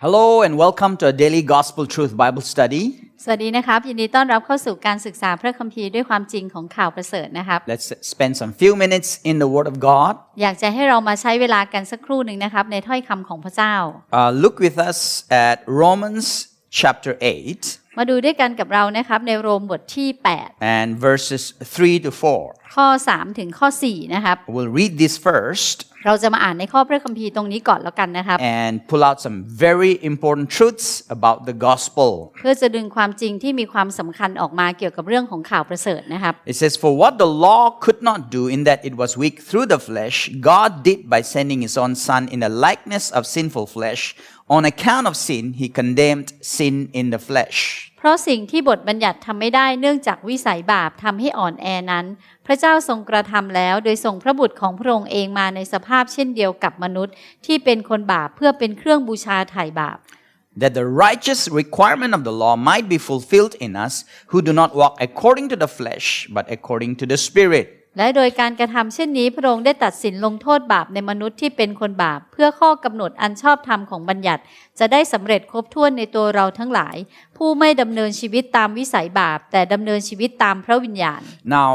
Hello and welcome to a daily Gospel Truth Bible study. สวัสดีนะครับ ยินดีต้อนรับเข้าสู่การศึกษาพระคัมภีร์ด้วยความจริงของข่าวประเสริฐนะครับ Let's spend some few minutes in the Word of God. อยากจะให้เรามาใช้เวลากันสักครู่หนึ่งนะครับในถ้อยคำของพระเจ้า Uh, look with us at Romans chapter 8 มาดูด้วยกันกับเรานะครับในโรมบทที่ and verses 3 to 4. 8 ข้อ 3 ถึงข้อ 4 นะครับ We'll read this first เราจะมาอ่านในข้อพระคัมภีร์ตรงนี้ก่อนแล้วกันนะครับ and pull out some very important truths about the gospel. เพื่อจะดึงความจริงที่มีความสำคัญออกมาเกี่ยวกับเรื่องของข่าวประเสริฐนะครับ It says, For what the law could not do, in that it was weak through the flesh, God did by sending his own Son in the likeness of sinful flesh. On account of sin, he condemned sin in the flesh. เพราะสิ่งที่บทบัญญัติทำไม่ได้เนื่องจากวิสัยบาปทำให้อ่อนแอนั้น พระเจ้าทรงกระทำแล้ว โดยส่งพระบุตรของพระองค์เองมาในสภาพเช่นเดียวกับมนุษย์ ที่เป็นคนบาปเพื่อเป็นเครื่องบูชาไถ่บาป that the righteous requirement of the law might be fulfilled in us who do not walk according to the flesh, but according to the Spirit. และโดยการกระทำเช่นนี้พระองค์ได้ตัดสินลงโทษบาปในมนุษย์ที่เป็นคนบาป เพื่อข้อกำหนดอันชอบธรรมของบัญญัติ จะได้สำเร็จครบถ้วนในตัวเราทั้งหลาย ผู้ไม่ดำเนินชีวิตตามวิสัยบาป แต่ดำเนินชีวิตตามพระวิญญาณ Now,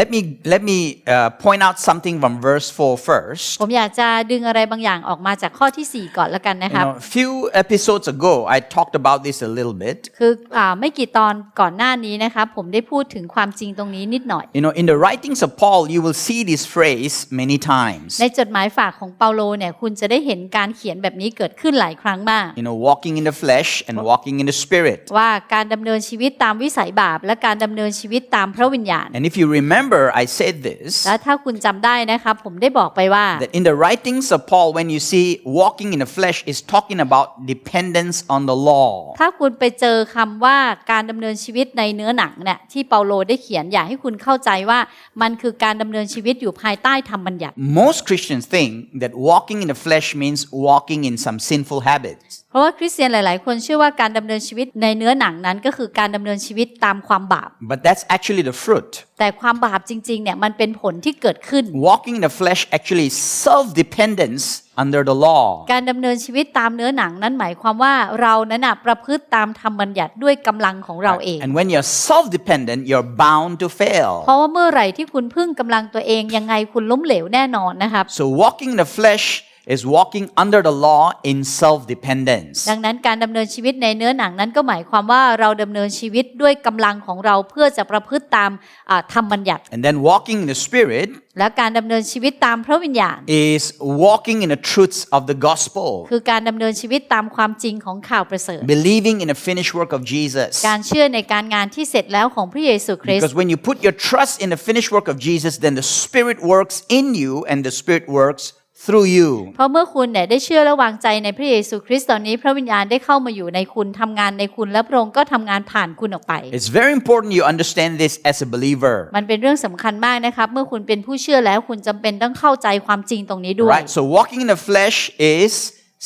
let me let me uh, point out something from verse 4 first. ผมอยากจะดึงอะไรบางอย่างออกมาจากข้อที่ 4 ก่อนแล้วกันนะ You ครับ know, a few episodes ago, I talked about this a little bit. คืออาไม่กี่ตอนก่อนหน้านี้นะครับผมได้พูดถึงความจริงตรงนี้นิดหน่อย You know, in the writings of Paul, you will see this phrase many times. ในจดหมายฝากของเปาโลเนี่ยคุณจะได้เห็นการเขียนแบบนี้เกิดขึ้นหลายครั้งมาก You know, walking in the flesh and walking in the spirit. ว่าการดำเนินชีวิตตามวิสัยบาป และการดำเนินชีวิตตามพระวิญญาณ And if you remember, I said this และถ้าคุณจำได้นะครับผมได้บอกไปว่า that in the writings of Paul, when you see walking in the flesh, is talking about dependence on the law. ถ้าคุณไปเจอคำว่าการดำเนินชีวิตในเนื้อหนังเนี่ยที่เปาโลได้เขียนอยากให้คุณเข้าใจว่ามันคือการดำเนินชีวิตอยู่ภายใต้ธรรมบัญญัติ Most Christians think that walking in the flesh means walking in some sinful habits. เพราะว่าคริสเตียนหลาย ๆ คนเชื่อว่าการดำเนินชีวิตในเนื้อหนังนั้นก็คือการดำเนินชีวิตตามความบาป But that's actually the fruit. แต่ความบาปจริง ๆ เนี่ยมันเป็นผลที่เกิดขึ้น Walking in the flesh actually is self dependence under the law. การดำเนินชีวิตตามเนื้อหนังนั้นหมายความว่าเรานั้นนะประพฤติตามธรรมบัญญัติด้วยกำลังของเราเอง And when you're self dependent, you're bound to เพ fail. ราะว่าเมื่อไหร่ที่คุณพึ่งกำลังตัวเองยังไงคุณล้มเหลวแน่นอนนะครับ So, walking in the flesh is walking under the law in self dependence. ดังนั้นการดำเนินชีวิตในเนื้อหนังนั้นก็หมายความว่าเราดำเนินชีวิตด้วยกำลังของเราเพื่อจะประพฤติตามอ่าธรรมบัญญัติ And then walking in the spirit และการดำเนินชีวิตตามพระวิญญาณ is walking in the truths of the gospel, คือการดำเนินชีวิตตามความจริงของข่าวประเสริฐ believing in the finished work of Jesus. การเชื่อในการงานที่เสร็จแล้วของพระเยซูคริสต์ Because when you put your trust in the finished work of Jesus, then the Spirit works in you and the Spirit works through you. เพราะเมื่อคุณเนี่ยได้เชื่อและวางใจในพระเยซูคริสต์ตอนนี้พระวิญญาณได้เข้ามาอยู่ในคุณทำงานในคุณและพระองค์ก็ทำงานผ่านคุณออกไป It's very important you understand this as a believer. มันเป็นเรื่องสำคัญมากนะครับเมื่อคุณเป็นผู้เชื่อแล้วคุณจำเป็นต้องเข้าใจความจริงตรงนี้ด้วย Right? So walking in the flesh is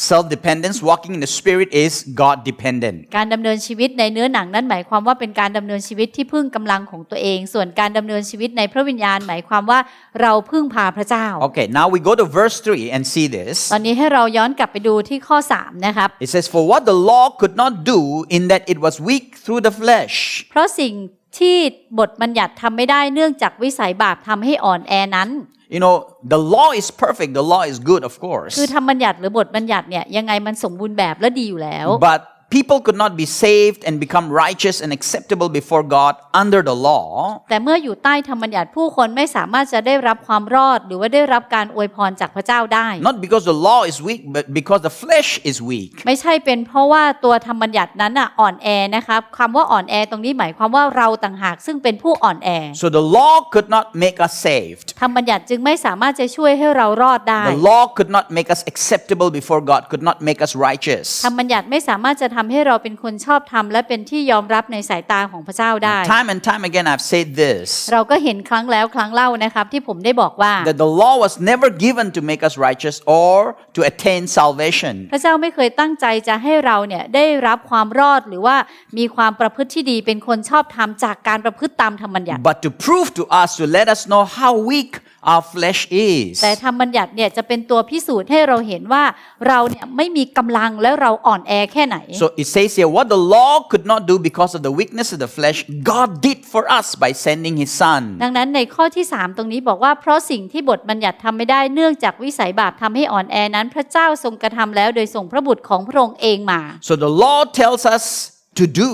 self-dependence. Walking in the spirit is God dependent. การดำเนินชีวิตในเนื้อหนังนั้นหมายความว่าเป็นการดำเนินชีวิตที่พึ่งกำลังของตัวเอง ส่วนการดำเนินชีวิตในพระวิญญาณหมายความว่าเราพึ่งพาพระเจ้า Okay, now we go to verse 3 and see this. ตอนนี้ให้เราย้อนกลับไปดูที่ข้อ 3 นะครับ It says, For what the law could not do, in that it was weak through the flesh. เพราะสิ่ง ที่บทบัญญัติทำไม่ได้เนื่องจากวิสัยบาปทำให้อ่อนแอนั้น You know, the law is perfect, the law is good, of course. คือธรรมบัญญัติหรือบทบัญญัติเนี่ยยังไงมันสมบูรณ์แบบและดีอยู่แล้ว But people could not be saved and become righteous and acceptable before God under the law แต่เมื่ออยู่ใต้ธรรมบัญญัติผู้คนไม่สามารถจะได้รับความรอด หรือว่าได้รับการอวยพรจากพระเจ้าได้ not because the law is weak, but because the flesh is weak. ไม่ใช่เป็นเพราะว่าตัวธรรมบัญญัตินั้นอ่ะอ่อนแอนะครับคำว่าอ่อนแอตรงนี้หมายความว่าเราต่างหากซึ่งเป็นผู้อ่อนแอ So the law could not make us saved. ธรรมบัญญัติจึงไม่สามารถจะช่วยให้เรารอดได้ The law could not make us acceptable before God, could not make us righteous. ธรรมบัญญัติไม่สามารถจะท ำให้เราเป็นคนชอบธรรมและเป็นที่ยอมรับในสายตาของพระเจ้าได้ Time and time again, I've said this เราก็เห็นครั้งแล้วครั้งเล่านะครับที่ผมได้บอกว่า that the law was never given to make us righteous or to attain salvation. พระเจ้าไม่เคยตั้งใจจะให้เราเนี่ยได้รับความรอดหรือว่ามีความประพฤติที่ดีเป็นคนชอบธรรมจากการประพฤติตามธรรมบัญญัติ but to prove to us, to let us know how weak our flesh is. แต่ธรรมบัญญัติเนี่ยจะเป็นตัวพิสูจน์ให้เราเห็นว่าเราเนี่ยไม่มีกำลังและเราอ่อนแอแค่ไหน So it says here, what the law could not do because of the weakness of the flesh, God did for us by sending His Son. ดังนั้นในข้อที่ 3 ตรงนี้บอกว่าเพราะสิ่งที่บทบัญญัติทำไม่ได้เนื่องจากวิสัยบาปทำให้อ่อนแอนั้น พระเจ้าทรงกระทำแล้วโดยส่งพระบุตรของพระองค์เองมา So the law tells us to do,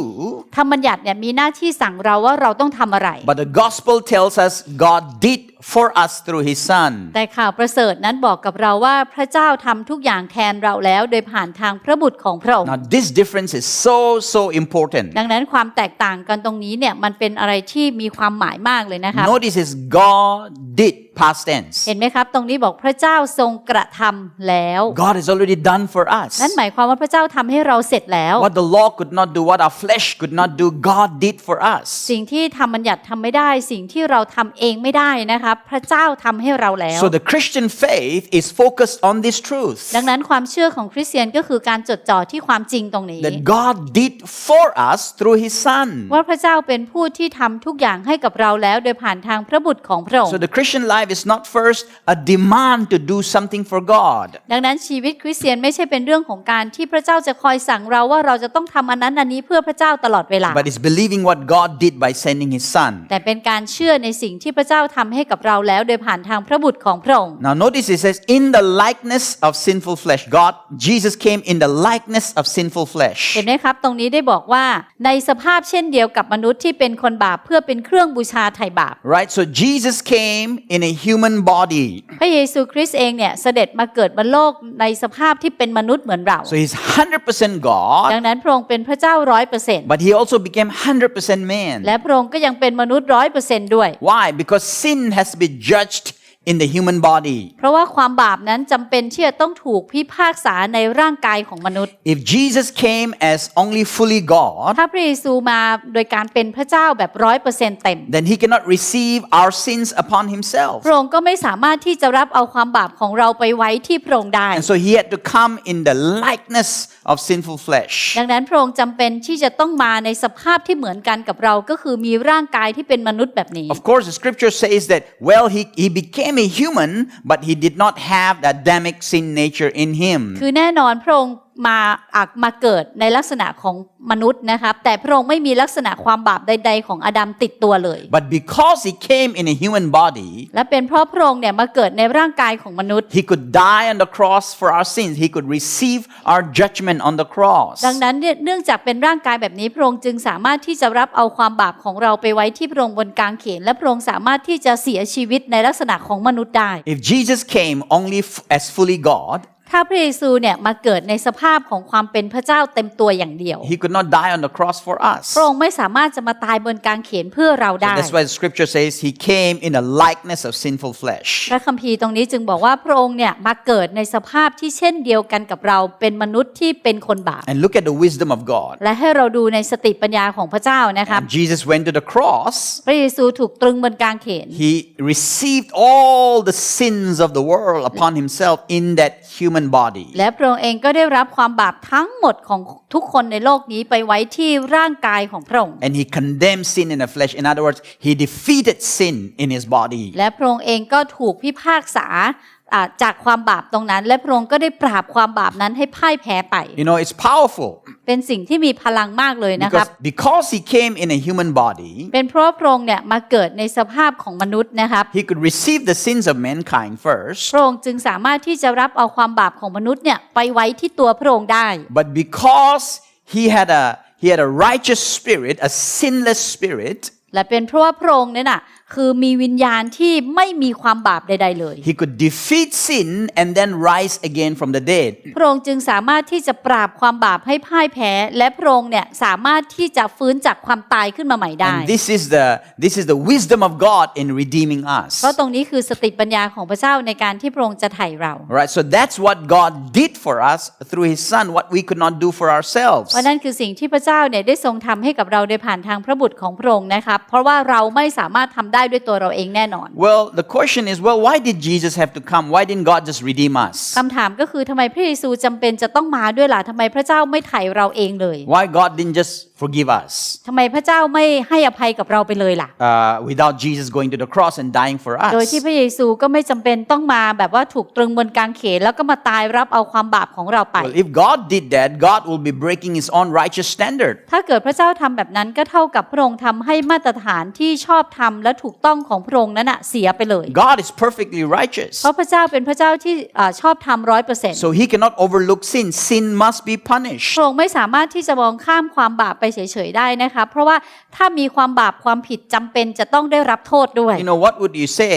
ธรรมบัญญัติเนี่ยมีหน้าที่สั่งเราว่าเราต้องทำอะไร but the gospel tells us God did for us through His Son. แต่ข่าวประเสริฐนั้นบอกกับเราว่าพระเจ้าทำทุกอย่างแทนเราแล้ว โดยผ่านทางพระบุตรของพระองค์ Now, this difference is so, so important. ดังนั้นความแตกต่างกันตรงนี้เนี่ยมันเป็นอะไรที่มีความหมายมากเลยนะคะ Notice is God did, past tense. เห็นไหมครับ ตรงนี้บอกพระเจ้าทรงกระทำแล้ว God has already done for us. นั่นหมายความว่าพระเจ้าทำให้เราเสร็จแล้ว What the law could not do, what our flesh could not do, God did for us. สิ่งที่ทำบัญญัติทำไม่ได้ สิ่งที่เราทำเองไม่ได้นะครับพระเจ้าทำให้เราแล้ว So the Christian faith is focused on this truth ดังนั้นความเชื่อของคริสเตียนก็คือการจดจ่อที่ความจริงตรงนี้ that God did for us through His Son. ว่าพระเจ้าเป็นผู้ที่ทำทุกอย่างให้กับเราแล้วโดยผ่านทางพระบุตรของพระองค์ So the Christian life is not first a demand to do something for God. ดังนั้นชีวิตคริสเตียนไม่ใช่เป็นเรื่องของการที่พระเจ้าจะคอยสั่งเราว่าเราจะต้องทำอันนั้นอันนี้เพื่อพระเจ้าตลอดเวลา But it's believing what God did by sending His Son. แต่เป็นการเชื่อในสิ่งที่พระเจ้าทำให้กับเราแล้วโดยผ่านทางพระบุตรของพระองค์ Now notice it says, in the likeness of sinful flesh. God, Jesus came in the likeness of sinful เห็น flesh. ไหมครับ ตรงนี้ได้บอกว่าในสภาพเช่นเดียวกับมนุษย์ที่เป็นคนบาปเพื่อเป็นเครื่องบูชาไถ่บาป Right? So Jesus came in a human body. พระเยซูคริสต์เองเนี่ยเสด็จมาเกิดบนโลกในสภาพที่เป็นมนุษย์เหมือนเรา So He's 100% God, ดังนั้นพระองค์เป็นพระเจ้าร้อยเปอร์เซ็นต์ but He also became 100% man. และพระองค์ก็ยังเป็นมนุษย์ร้อยเปอร์เซ็นต์ด้วย Why? Because sin has to be judged in the human body. เพราะว่าความบาปนั้นจำเป็นที่จะต้องถูกพิพากษาในร่างกายของมนุษย์ If Jesus came as only fully God, ถ้าพระเยซูมาโดยการเป็นพระเจ้าแบบร้อยเปอร์เซ็นต์เต็ม then He cannot receive our sins upon Himself. พระองค์ก็ไม่สามารถที่จะรับเอาความบาปของเราไปไว้ที่พระองค์ได้ And so He had to come in the likeness of sinful flesh. ดังนั้นพระองค์จำเป็นที่จะต้องมาในสภาพที่เหมือนกันกับเราก็คือมีร่างกายที่เป็นมนุษย์แบบนี้ Of course, the scripture says that, well, he, he became a human, but he did not have the Adamic sin nature in him. คือแน่นอนพระองค์ มาอักมาเกิดในลักษณะของมนุษย์นะครับแต่พระองค์ไม่มีลักษณะความบาปใด ๆ ของอาดัมติดตัวเลย But because he came in a human body, และเป็นเพราะพระองค์เนี่ยมาเกิดในร่างกายของมนุษย์ he could die on the cross for our sins. He could receive our judgment on the cross. ดังนั้นเนี่ยเนื่องจากเป็นร่างกายแบบนี้พระองค์จึงสามารถที่จะรับเอาความบาปของเราไปไว้ที่พระองค์บนกางเขนและพระองค์สามารถที่จะเสียชีวิตในลักษณะของมนุษย์ได้ If Jesus came only f- as fully God, ถ้าพระเยซูเนี่ยมาเกิดในสภาพของความเป็นพระเจ้าเต็มตัวอย่างเดียว he could not die on the cross for us. พระองค์ไม่สามารถจะมาตายบนกางเขนเพื่อเราได้ That's why the scripture says he came in the likeness of sinful flesh. พระคัมภีร์ตรงนี้จึงบอกว่าพระองค์เนี่ยมาเกิดในสภาพที่เช่นเดียวกันกับเราเป็นมนุษย์ที่เป็นคนบาป And look at the wisdom of God. และให้เราดูในสติปัญญาของพระเจ้านะครับ And Jesus went to the cross. พระเยซูถูกตรึงบนกางเขน He received all the sins of the world upon himself in that human body. และพระองค์เองก็ได้รับความบาปทั้งหมดของทุกคนในโลกนี้ไปไว้ที่ร่างกายของพระองค์ And he condemned sin in the flesh. In other words, he defeated sin in his body. และพระองค์เองก็ถูกพิพากษาอ่า จากความบาปตรงนั้น และพระองค์ก็ได้ปราบความบาปนั้นให้พ่ายแพ้ไป You know, it's powerful เป็นสิ่งที่มีพลังมากเลยนะครับ because, because he came in a human body, เป็นเพราะพระองค์เนี่ยมาเกิดในสภาพของมนุษย์นะครับ he could receive the sins of mankind first. พระองค์จึงสามารถที่จะรับเอาความบาปของมนุษย์เนี่ยไปไว้ที่ตัวพระองค์ได้ But because he had a he had a righteous spirit, a sinless spirit, และเป็นเพราะว่าพระองค์เนี่ยน่ะคือมีวิญญาณที่ไม่มีความบาปใด ๆ เลย He could defeat sin and then rise again from the dead. พระองค์จึงสามารถที่จะปราบความบาปให้พ่ายแพ้ และพระองค์เนี่ยสามารถที่จะฟื้นจากความตายขึ้นมาใหม่ได้ And this is the this is the wisdom of God in redeeming us. เพราะตรงนี้คือสติปัญญาของพระเจ้าในการที่พระองค์จะไถ่เรา Right? So that's what God did for us through his son what we could not do for ourselves. เพราะนั่นคือสิ่งที่พระเจ้าเนี่ยได้ทรงทำให้กับเราโดยผ่านทางพระบุตรของพระองค์นะครับเพราะว่าเราไม่สามารถทำได้ด้วยตัวเราเองแน่นอน Well, the question is, well, why did Jesus have to come? Why didn't God just redeem us? คำถามก็คือทำไมพระเยซูจำเป็นจะต้องมาด้วยล่ะทำไมพระเจ้าไม่ไถ่เราเองเลย Why God didn't just forgive us ทำไมพระเจ้าไม่ให้อภัยกับเราไปเลยล่ะ uh, without Jesus going to the cross and dying for โดย us? ที่พระเยซูก็ไม่จำเป็นต้องมาแบบว่าถูกตรึงบนกางเขนแล้วก็มาตายรับเอาความบาปของเราไป Well, if God did that, God will be breaking his own righteous standard. ถ้าเกิดพระเจ้าทำแบบนั้นก็เท่ากับพระองค์ทำให้มาตรฐานที่ชอบธรรมและถูกต้องของพระองค์นั้นนะเสียไปเลย God is perfectly righteous. เพราะพระเจ้าเป็นพระเจ้าที่อ่าชอบธรรมร้อยเปอร์เซ็นต์ So he cannot overlook sin. Sin must be พ punished. ระองค์ไม่สามารถที่จะมองข้ามความบาปไปเฉยๆได้นะคะเพราะว่าถ้ามีความบาปความผิดจำเป็นจะต้องได้รับโทษด้วย You know, what would you say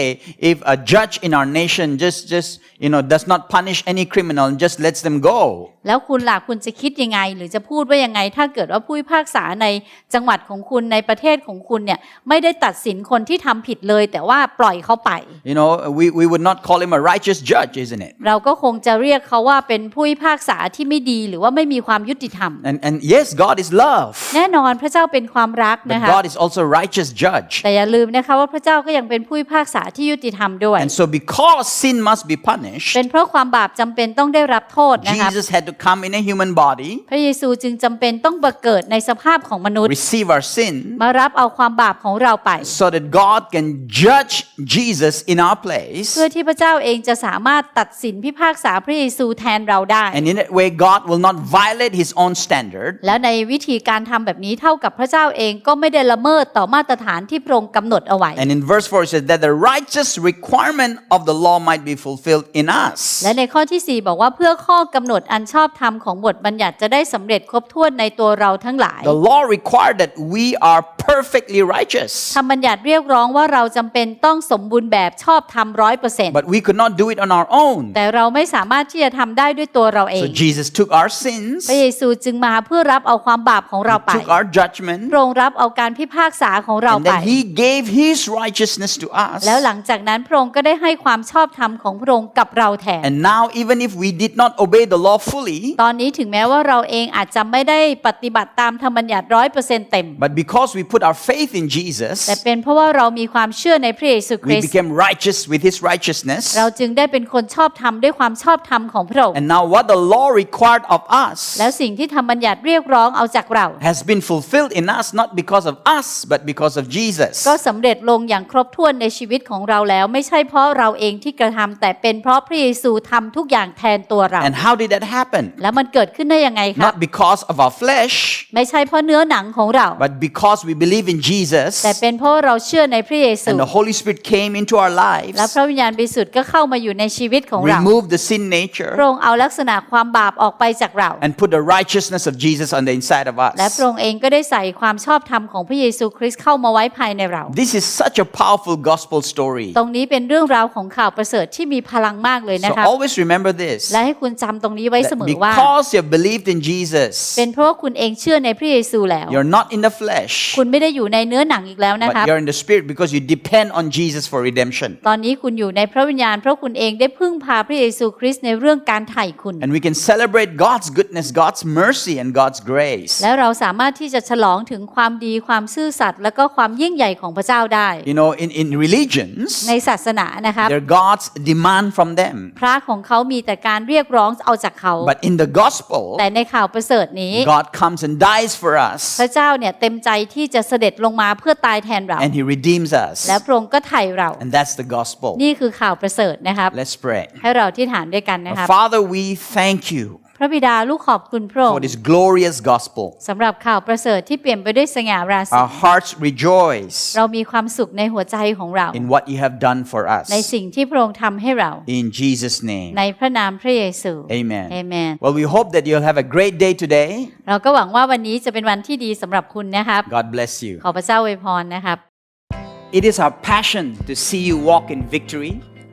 if a judge in our nation just, just, you know, does not punish any criminal and just lets them go? แล้วคุณล่ะคุณจะคิดยังไง หรือจะพูดว่ายังไง ถ้าเกิดว่าผู้พิพากษาในจังหวัดของคุณในประเทศของคุณเนี่ยไม่ได้ตัดสินคนที่ทำผิดเลย แต่ว่าปล่อยเขาไป You know, we, we would not call him a righteous judge, isn't it? เราก็คงจะเรียกเขาว่าเป็นผู้พิพากษาที่ไม่ดีหรือว่าไม่มีความยุติธรรม And, and yes, God is love, แน่นอนพระเจ้าเป็นความรัก but นะคะ God is also a righteous judge. แต่อย่าลืมนะคะว่าพระเจ้าก็ยังเป็นผู้พิพากษาที่ยุติธรรมด้วย And so, because sin must be punished, เป็นเพราะความบาปจำเป็นต้องได้รับโทษนะคะ Jesus had to come in a human body, พระเยซูจึงจำเป็นต้องบังเกิดในสภาพของมนุษย์ receive our sin, มารับเอาความบาปของเราไป so that God can judge Jesus in our place. เพื่อที่พระเจ้าเองจะสามารถตัดสินพิพากษาพระเยซูแทนเราได้ And in that way, God will not violate his own standard. แล้วในวิธีการทำแบบนี้เท่ากับพระเจ้าเองก็ไม่ได้ละเมิดต่อมาตรฐานที่พระองค์กำหนดเอาไว้ And in verse 4, it says that the righteous requirement of the law might be fulfilled in us. และในข้อที่ 4 บอกว่าเพื่อข้อกำหนดอันชอบธรรมของบทบัญญัติจะได้สำเร็จครบถ้วนในตัวเราทั้งหลาย The law required that we are perfectly righteous, ธรรมบัญญัติเรียกร้องว่าเราจำเป็นต้องสมบูรณ์แบบชอบธรรมร้อยเปอร์เซ็นต์ but we could not do it on our own. แต่เราไม่สามารถที่จะทำได้ด้วยตัวเราเอ So ง Jesus took our sins, พระเยซูจึงมาเพื่อรับเอาความบาปของเราไป took our judgment, พระองค์รับเอาการพิพากษาของเรา and ไป then he gave his righteousness to us. แล้วหลังจากนั้นพระองค์ก็ได้ให้ความชอบธรรมของพระองค์กับเราแทน And now, even if we did not obey the law fully, ตอนนี้ถึงแม้ว่าเราเองอาจจะไม่ได้ปฏิบัติตามธรรมบัญญัติร้อยเปอร์เซ็นต์เต็ม but because we put our faith in Jesus, แต่เป็นเพราะว่าเรามีความเชื่อในพระเยซูค we ริสต์ became righteous with his righteousness. เราจึงได้เป็นคนชอบธรรมด้วยความชอบธรรมของพระองค์ And now, what the law required of us แล้วสิ่งที่ธรรมบัญญัติเรียกร้องเอาจากเรา has been fulfilled in us, not because of us, but because of Jesus. ก็สำเร็จลงอย่างครบถ้วนในชีวิตของเราแล้ว ไม่ใช่เพราะเราเองที่กระทำแต่เป็นเพราะพระเยซูทำทุกอย่างแทนตัวเรา And how did that happen? แล้วมันเกิดขึ้นได้ยังไงครับ Not because of our flesh, ไม่ใช่เพราะเนื้อหนังของเรา but because we believe in Jesus แต่เป็นเพราะเราเชื่อในพระเยซู and the Holy Spirit came into our lives, และพระวิญญาณบริสุทธิ์ก็เข้ามาอยู่ในชีวิตของเรา removed the sin nature, พระองค์เอาลักษณะความบาปออกไปจากเรา and put the righteousness of Jesus on the inside of และ us. พระองค์เองก็ได้ใส่ความชอบธรรมของพระเยซูคริสต์เข้ามาไว้ภายในเรา This is such a powerful gospel story. ตรงนี้เป็นเรื่องราวของข่าวประเสริฐที่มีพลังมากเลย So นะคะ always remember this และให้คุณจำตรงนี้ไว้เส that มอว่า because you have believed in Jesus, เป็นเพราะว่าคุณเองเชื่อในพระเยซูแล้ว you're not in the flesh, คุณไม่ได้อยู่ในเนื้อหนังอีกแล้วนะครับ but you're in the spirit because you depend on Jesus for redemption. ตอนนี้คุณอยู่ในพระวิญญาณเพราะคุณเองได้พึ่งพาพระเยซูคริสต์ในเรื่องการไถ่คุณ And we can celebrate God's goodness, God's mercy, and God's grace. แล้วเราสามารถที่จะฉลองถึงความดีความซื่อสัตย์และก็ความยิ่งใหญ่ของพระเจ้าได้ You know, in, in religions, ในศาสนานะครับ their gods demand from them. พระของเขามีแต่การเรียกร้องเอาจากเขา But in the gospel, แต่ในข่าวประเสริฐนี้ God comes and dies for us, พระเจ้าเนี่ยเต็มใจที่จะเสด็จลงมาเพื่อตายแทนเรา and He redeems us. และพระองค์ก็ไถ่เรา And that's the gospel. นี่คือข่าวประเสริฐนะครับ Let's pray. ให้เราที่ฐานด้วยกันนะครับ Father, we thank you พระบิดาลูกขอบคุณพระอง for ค์ this glorious gospel. สำหรับข่าวประเสริฐที่เปลี่ยนไปด้วยสง่าราศี Our hearts rejoice เรามีความสุขในหัวใจของเรา in what you have done for us. ในสิ่งที่พระองค์ทำให้เรา In Jesus' name. ในพระนามพระเยซู Amen. เอเมน Well, we hope that you'll have a great day today. เราก็หวังว่าวันนี้จะเป็นวันที่ดีสำหรับคุณนะครับ God bless you. ขอพระเจ้าอวยพรนะครับ It is our passion to see you walk in victory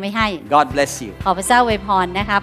ไว้ให้ God bless you. ขอพระเจ้าอวยพรนะครับ